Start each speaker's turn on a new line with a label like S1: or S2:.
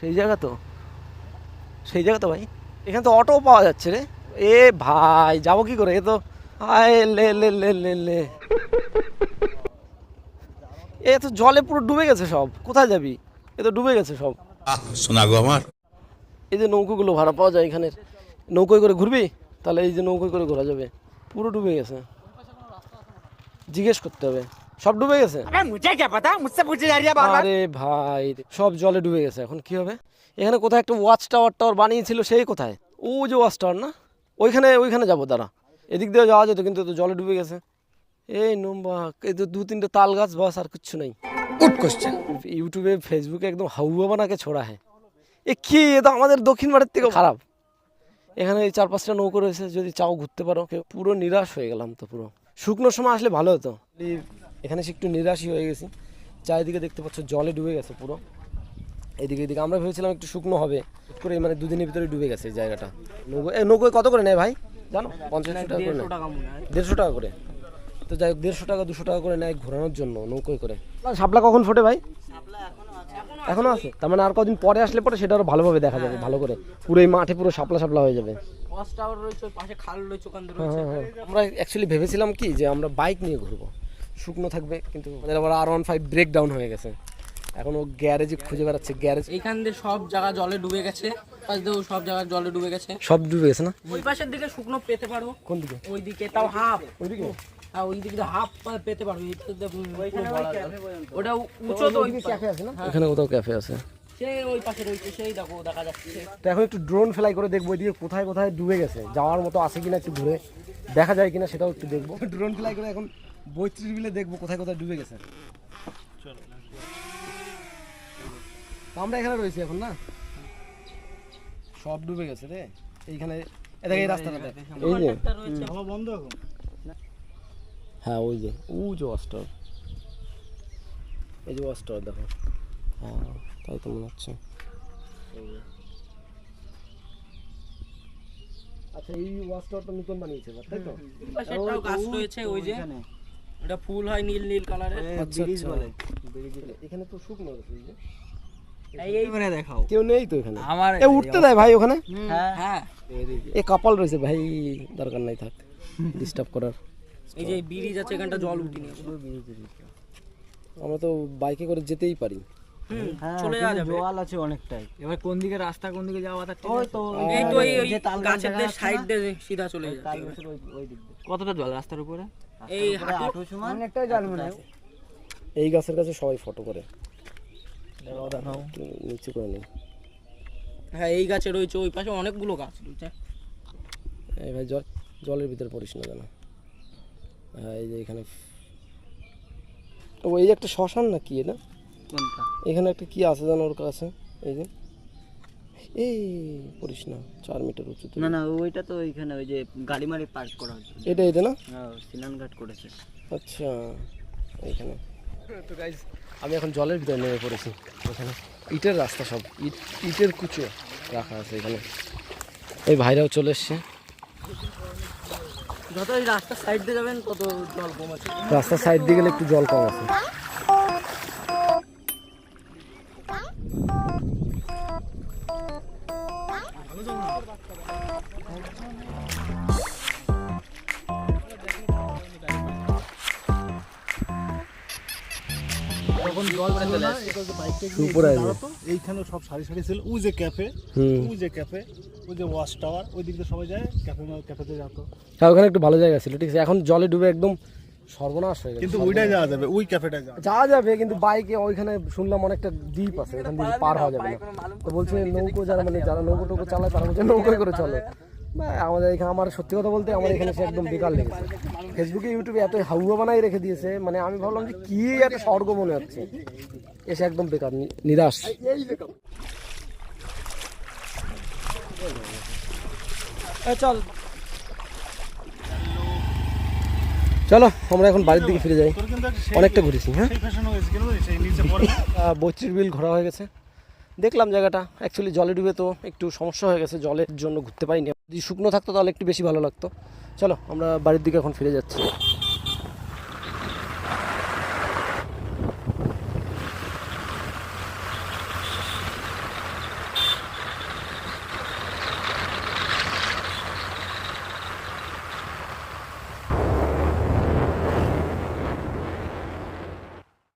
S1: সেই জায়গা তো? সেই জায়গা তো ভাই। এখানে তো অটো পাওয়া যাচ্ছে রে। এ ভাই, যাব কি করে? এ তো লে লে লে লে লে। এ তো জলে পুরো ডুবে গেছে সব। কোথায় যাবি? এ তো ডুবে গেছে সব।
S2: শোনা গো আমার।
S1: এই যে নৌকোগুলো ভাড়া পাওয়া যায় এখানের নৌকোয় করে ঘুরবি? তাহলে এই যে নৌকোয় করে ঘোরা যাবে। পুরো ডুবে গেছে। জিজ্ঞেস করতে হবে। সব ডুবে গেছে? আরে ভাই সব জলে ডুবে গেছে। এখন কি হবে? এখানে কোথায় একটা ওয়াচ টাওয়ার টাওয়ার বানিয়েছিল সেই কোথায়? ও যে ওয়াচ টাওয়ার না? ওইখানে ওইখানে যাব দাঁড়া। এদিক দিয়ে যাওয়া যেত কিন্তু জলে ডুবে গেছে। এই নম্বা এই তো দু তিনটে তাল গাছ বাস আর কিচ্ছু নেই। ইউটিউবে ফেসবুকে একদম হাউয়া বানাকে ছোড়া হয়। এ কি? এ তো আমাদের দক্ষিণ ভারত থেকে খারাপ। এখানে এই চার পাঁচটা নৌকো রয়েছে যদি চাও ঘুরতে পারো। কেউ পুরো নিরাশ হয়ে গেলাম তো পুরো। শুকনোর সময় আসলে ভালো হতো। এখানে সে একটু নিরাশই হয়ে গেছি। চারিদিকে দেখতে পাচ্ছ জলে ডুবে গেছে পুরো। এদিকে এদিকে আমরা ভেবেছিলাম একটু শুকনো হবে। করে মানে দুদিনের ভিতরে ডুবে গেছে জায়গাটা। নৌকো নৌকোয় কত করে নেয় ভাই? জানো? পঞ্চাশ টাকা করে নেয়। দেড়শো টাকা করে। তো যাই হোক দেড়শো টাকা দুশো টাকা করে নেয় ঘোরানোর জন্য নৌকোয় করে। শাপলা কখন ফোটে ভাই? এখনও আছে। তার মানে আর কদিন পরে আসলে পরে সেটা আরও ভালোভাবে দেখা যাবে ভালো করে। পুরো এই মাঠে পুরো শাপলা শাপলা হয়ে যাবে।
S3: ওয়াচ টাওয়ার রয়েছে ওই পাশে খাল রয়েছে
S1: হ্যাঁ, হ্যাঁ, হ্যাঁ। আমরা অ্যাকচুয়ালি ভেবেছিলাম কি যে আমরা বাইক নিয়ে ঘুরবো। শুকনো থাকবে কিন্তু আমাদের আবার আর ওয়ান ফাইভ ব্রেক ডাউন হয়ে গেছে। এখন ও গ্যারেজে খুঁজে বেড়াচ্ছে গ্যারেজ
S3: এইখান দিয়ে সব জায়গা জলে ডুবে গেছে। পাশ দিয়েও সব জায়গা জলে ডুবে গেছে।
S1: সব ডুবে গেছে না?
S3: ওই পাশের দিকে শুকনো পেতে পারো।
S1: কোন দিকে?
S3: ওই দিকে তাও হাফ
S1: ওইদিকে?
S3: হ্যাঁ ওই দিকে হাফ পেতে পারো। ওটা উঁচু তো
S1: ক্যাফে আছে না এখানে কোথাও ক্যাফে আছে
S3: সেই ওই পাশে রয়েছে সেই দেখো দেখা যাচ্ছে
S1: তো এখন একটু ড্রোন ফ্লাই করে দেখব এদিকে কোথায় কোথায় ডুবে গেছে যাওয়ার মতো আছে কিনা একটু ঘুরে দেখা যায় কিনা সেটাও একটু দেখব ড্রোন ফ্লাই করে এখন বৈত্রিশ বিলে দেখব কোথায় কোথায় ডুবে গেছে তো আমরা এখানে রয়েছি এখন না সব ডুবে গেছে রে এইখানে এই রাস্তাটা এই যে
S3: একটা রয়েছে
S1: হ্যাঁ ওই যে। ও যে অস্টার। এই যে অস্টার দেখো। হ্যাঁ তাই তো মনে হচ্ছে। আচ্ছা এই ওয়াস্টারটা নতুন বানিয়েছে তাই তো?
S3: পাশে গাছ রয়েছে ওই যে। ওটা ফুল হয় নীল নীল কালারের।
S1: আচ্ছা আচ্ছা। এখানে তো শুকনো আছে এই যে।
S3: দেখাও।
S1: কেউ নেই তো এখানে?
S4: আমার
S1: এ উঠতে দেয় ভাই ওখানে?
S3: হ্যাঁ।
S1: এ কাপাল রয়েছে ভাই দরকার নাই থাক। ডিস্টার্ব করার।
S3: এই যে ব্রিজ আছে এখানটা জল উঠিনি
S1: আমরা তো বাইকে করে যেতেই পারি।
S3: চলে যাওয়া যাবে।
S4: জল আছে অনেকটাই। এবার কোন দিকে রাস্তা কোন দিকে যাওয়া তা ওই তো
S3: এই তো এই গাছের দিয়ে সাইড দিয়ে সিধা চলে যাবে
S4: কতটা জল রাস্তার উপরে?
S3: এই হাঁটু
S4: অনেকটাই জল মনে
S1: এই গাছের কাছে সবাই ফটো করে। করে নিই।
S3: হ্যাঁ এই গাছে রয়েছে ওই পাশে অনেকগুলো গাছ রয়েছে।
S1: এই ভাই জল জলের ভিতরে পড়িস না যেন। হ্যাঁ এই যে এখানে ও এই যে একটা শ্মশান না কি এটা?
S4: কোনটা?
S1: এখানে একটা কি আছে জানো ওর কাছে? এই যে। এই পড়িস না চার মিটার উঁচুতে।
S4: না না ওইটা তো ওইখানে ওই যে গাড়ি মারি পার্ক করা হচ্ছে।
S1: এটা এটা না?
S4: হ্যাঁ সিনানঘাট করেছে।
S1: আচ্ছা এইখানে। তো গাইজ আমি এখন জলের ভিতরে নেমে পড়েছি। এখানে ইটের রাস্তা সব ইট ইটের কুচো রাখা আছে এখানে। এই ভাইরাও চলে এসছে।
S3: যত এই রাস্তার সাইড দিয়ে যাবেন তত জল কম আছে?
S1: রাস্তার সাইড দিয়ে গেলে একটু জল কম আছে। উপরে আসবে
S5: এইখানে সব সারি সারি ছিল। ওই যে ক্যাফে ওই যে ক্যাফে ওই যে ওয়াচ টাওয়ার ওই দিক দিয়ে সবাই যায় ক্যাফে ক্যাফেতে যেত।
S1: হ্যাঁ ওখানে একটু ভালো জায়গা ছিল ঠিক আছে? এখন জলে ডুবে একদম সর্বনাশ হয়ে গেছে
S5: কিন্তু ওইটাই যাওয়া যাবে ওই ক্যাফেটায় যাওয়া
S1: যাওয়া যাবে কিন্তু বাইকে ওইখানে শুনলাম অনেকটা দ্বীপ আছে ওখান দিয়ে পার হওয়া যাবে না। তো বলছে নৌকো যারা মানে যারা নৌকো টোকো চালায় তারা বলছে নৌকোয় করে চলে। না, আমাদের এখানে আমার সত্যি কথা বলতে আমার এখানে সে একদম বেকার লেগেছে। ফেসবুকে ইউটিউবে এত হাউয়া বানাই রেখে দিয়েছে মানে আমি ভাবলাম যে কি একটা স্বর্গ মনে হচ্ছে। এসে একদম বেকার নিরাশ। চল। চলো আমরা এখন বাড়ির দিকে ফিরে যাই। অনেকটা ঘুরেছি হ্যাঁ? বত্রিশ বিল ঘোরা হয়ে গেছে। দেখলাম জায়গাটা। অ্যাকচুয়ালি জলে ডুবে তো একটু সমস্যা হয়ে গেছে, জলের জন্য ঘুরতে পারিনি। যদি শুকনো থাকতো তাহলে একটু বেশি ভালো লাগতো। চলো, আমরা বাড়ির দিকে এখন ফিরে যাচ্ছি।